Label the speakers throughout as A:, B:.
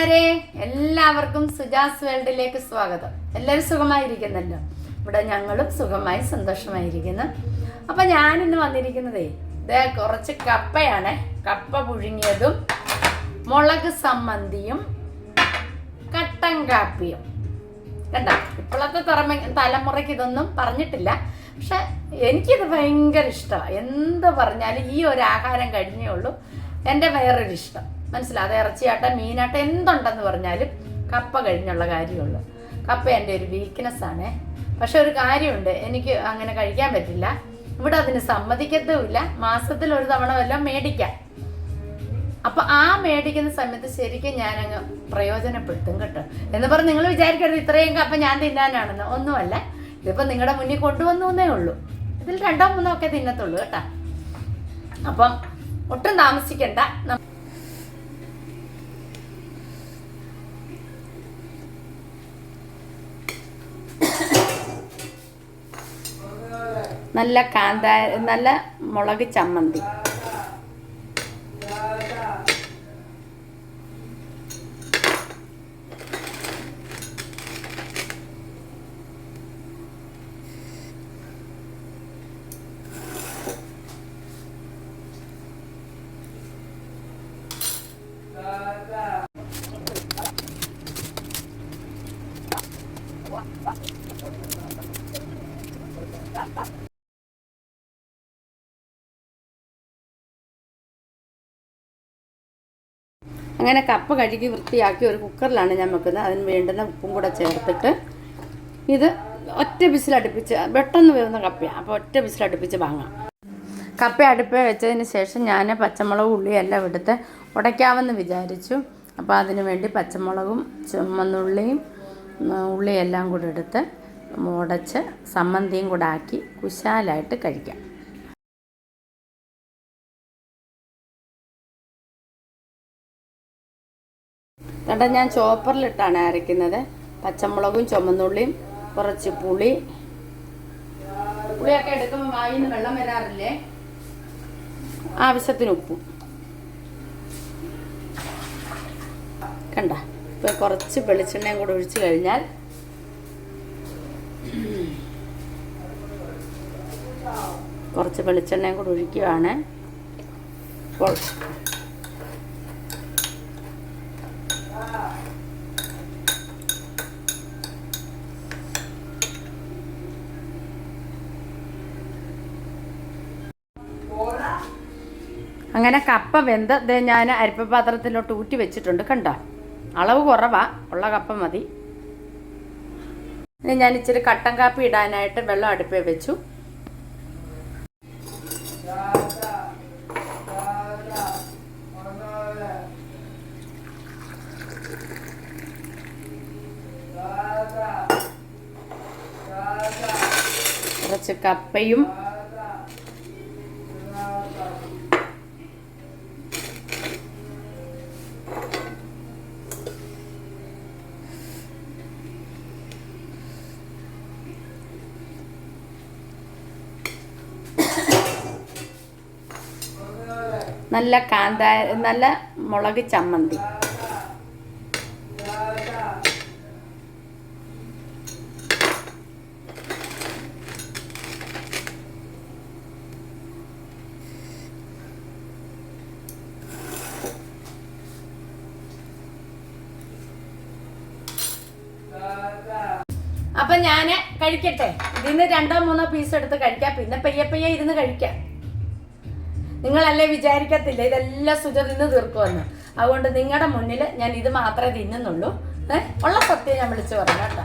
A: കൂട്ടുകാരെ എല്ലാവർക്കും സുജാസ് വേൾഡിലേക്ക് സ്വാഗതം. എല്ലാവരും സുഖമായിരിക്കുന്നല്ലോ? ഇവിടെ ഞങ്ങളും സുഖമായി സന്തോഷമായിരിക്കുന്നു. അപ്പൊ ഞാൻ ഇന്ന് വന്നിരിക്കുന്നതേ ഇതേ കുറച്ച് കപ്പയാണ്. കപ്പ പുഴുങ്ങിയതും മുളക് സമ്മന്തിയും കട്ടൻ കാപ്പിയും. കണ്ട? ഇപ്പോഴത്തെ തറമ തലമുറയ്ക്ക് ഇതൊന്നും പറഞ്ഞിട്ടില്ല. പക്ഷെ എനിക്കിത് ഭയങ്കര ഇഷ്ടമാണ് എന്ത് പറഞ്ഞാലും ഈ ഒരു ആഹാരം കഴിഞ്ഞേ ഉള്ളൂ. എന്റെ വേറൊരു ഇഷ്ടം മനസ്സിലാതെ ഇറച്ചിയാട്ടം മീനാട്ട എന്തുണ്ടെന്ന് പറഞ്ഞാലും കപ്പ കഴിഞ്ഞുള്ള കാര്യമുള്ളൂ. കപ്പ എന്റെ ഒരു വീക്ക്നെസ് ആണ്. പക്ഷെ ഒരു കാര്യമുണ്ട് എനിക്ക് അങ്ങനെ കഴിക്കാൻ പറ്റില്ല. ഇവിടെ അതിന് സമ്മതിക്കത്തുമില്ല. മാസത്തിൽ ഒരു തവണ വല്ലതും മേടിക്കാം. അപ്പൊ ആ മേടിക്കുന്ന സമയത്ത് ശരിക്കും ഞാൻ അങ്ങ് പ്രയോജനപ്പെടുത്തും കേട്ടോ. എന്ന് പറഞ്ഞ് നിങ്ങൾ വിചാരിക്കരുത് ഇത്രയും കപ്പ ഞാൻ തിന്നാനാണെന്ന്. ഒന്നുമല്ല ഇതിപ്പോ നിങ്ങളുടെ മുന്നിൽ കൊണ്ടുവന്നു എന്നേ ഉള്ളൂ. ഇതിൽ രണ്ടോ മൂന്നോ ഒക്കെ തിന്നത്തുള്ളൂ കേട്ടാ. അപ്പം ഒട്ടും താമസിക്കണ്ട. നല്ല കാന്ത നല്ല മുളക് ചമ്മന്തി. അങ്ങനെ കപ്പ കഴുകി വൃത്തിയാക്കി ഒരു കുക്കറിലാണ് ഞാൻ വെക്കുന്നത്. അതിന് വേണ്ടുന്ന ഉപ്പും കൂടെ ചേർത്തിട്ട് ഇത് ഒറ്റ വിസിലടുപ്പിച്ച് പെട്ടെന്ന് വരുന്ന കപ്പയാണ് അപ്പോൾ ഒറ്റ വിസിലടുപ്പിച്ച് വാങ്ങാം. കപ്പ അടുപ്പേ വെച്ചതിന് ശേഷം ഞാൻ പച്ചമുളകും ഉള്ളിയും എല്ലാം എടുത്ത് ഉടയ്ക്കാമെന്ന് വിചാരിച്ചു. അപ്പോൾ അതിന് വേണ്ടി പച്ചമുളകും ചുമന്നുള്ളിയും ഉള്ളിയെല്ലാം കൂടെ എടുത്ത് ഉടച്ച് സമ്മന്തിയും കൂടെ ആക്കി കുശാലായിട്ട് കഴിക്കാം. കണ്ട ഞാൻ ചോപ്പറിലിട്ടാണ് അരയ്ക്കുന്നത്. പച്ചമുളകും ചുമന്നുള്ളിയും കുറച്ച് പുളി. പുളിയൊക്കെ എടുക്കുമ്പോൾ വായിൽ നിന്ന് വെള്ളം വരാറില്ലേ? ആവശ്യത്തിന് ഉപ്പും. കണ്ട ഇപ്പൊ കുറച്ച് വെളിച്ചെണ്ണയും കൂടെ ഒഴിച്ചു കഴിഞ്ഞാൽ കുറച്ച് വെളിച്ചെണ്ണയും കൂടെ ഒഴിക്കുകയാണ് അങ്ങനെ കപ്പ വെന്ത് ഇത് ഞാൻ അരിപ്പപാത്രത്തിലോട്ട് ഊറ്റി വെച്ചിട്ടുണ്ട് കണ്ടോ? അളവ് കുറവാ ഉള്ള കപ്പ മതി. ഇനി ഞാൻ ഇച്ചിരി കട്ടൻ കാപ്പി ഇടാനായിട്ട് വെള്ളം അടുപ്പേ വെച്ചു. കുറച്ച് കപ്പയും നല്ല കാന്ത നല്ല മുളക് ചമ്മന്തി. അപ്പൊ ഞാൻ കഴിക്കട്ടെ. ഇതിന് രണ്ടോ മൂന്നോ പീസ് എടുത്ത് കഴിക്കാം. പിന്നെ പയ്യെ പയ്യെ ഇരുന്ന് കഴിക്കാം. നിങ്ങളല്ലേ വിചാരിക്കത്തില്ല? ഇതെല്ലാം സുജ തിന്ന് തീർക്കുമെന്ന്. അതുകൊണ്ട് നിങ്ങളുടെ മുന്നിൽ ഞാൻ ഇത് മാത്രമേ തിന്നുന്നുള്ളൂ. ഏഹ് ഉള്ള സത്യം ഞാൻ വിളിച്ചു പറഞ്ഞു കേട്ടോ.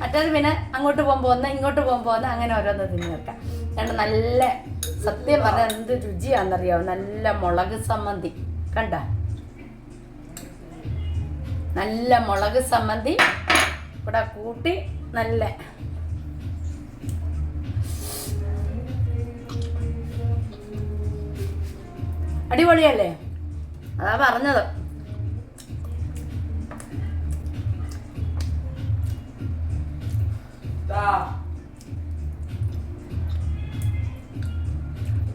A: മറ്റേത് പിന്നെ അങ്ങോട്ട് പോകുമ്പോൾ ഒന്ന് ഇങ്ങോട്ട് പോകുമ്പോൾ ഒന്ന് അങ്ങനെ ഓരോന്ന് തിന്നു വെക്കാം രണ്ട് നല്ല സത്യം പറഞ്ഞാൽ എന്ത് രുചിയാണെന്നറിയാവോ നല്ല മുളക് സമ്മന്തി കണ്ട? നല്ല മുളക് സമ്മന്തി ഇവിടെ കൂട്ടി നല്ല അടിപൊളിയല്ലേ? അതാ പറഞ്ഞത്.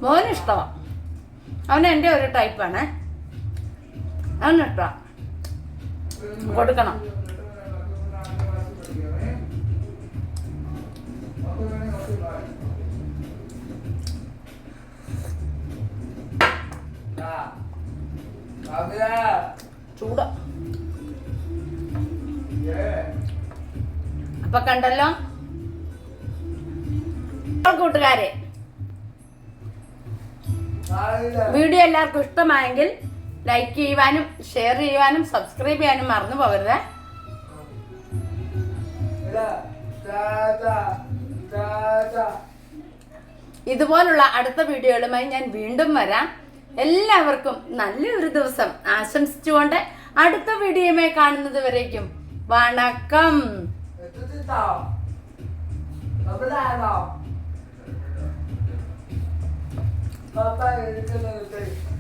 A: മോന് ഇഷ്ടമാണ് അവൻ എന്റെ ഒരു ടൈപ്പാണ് അവന് ഇഷ്ടമാണ് കൊടുക്കണം. ചൂട്. അപ്പൊ കണ്ടല്ലോ? കൂട്ടുകാരെ. വീഡിയോ എല്ലാവർക്കും ഇഷ്ടമായെങ്കിൽ ലൈക്ക് ചെയ്യുവാനും ഷെയർ ചെയ്യുവാനും സബ്സ്ക്രൈബ് ചെയ്യാനും മറന്നു പോകരുത്. ഇതുപോലുള്ള അടുത്ത വീഡിയോകളുമായി ഞാൻ വീണ്ടും വരാം. എല്ലാവർക്കും നല്ലൊരു ദിവസം ആശംസിച്ചുകൊണ്ട് അടുത്ത വീഡിയോമേ കാണുന്നത് വരേക്കും. വണക്കം.
B: 知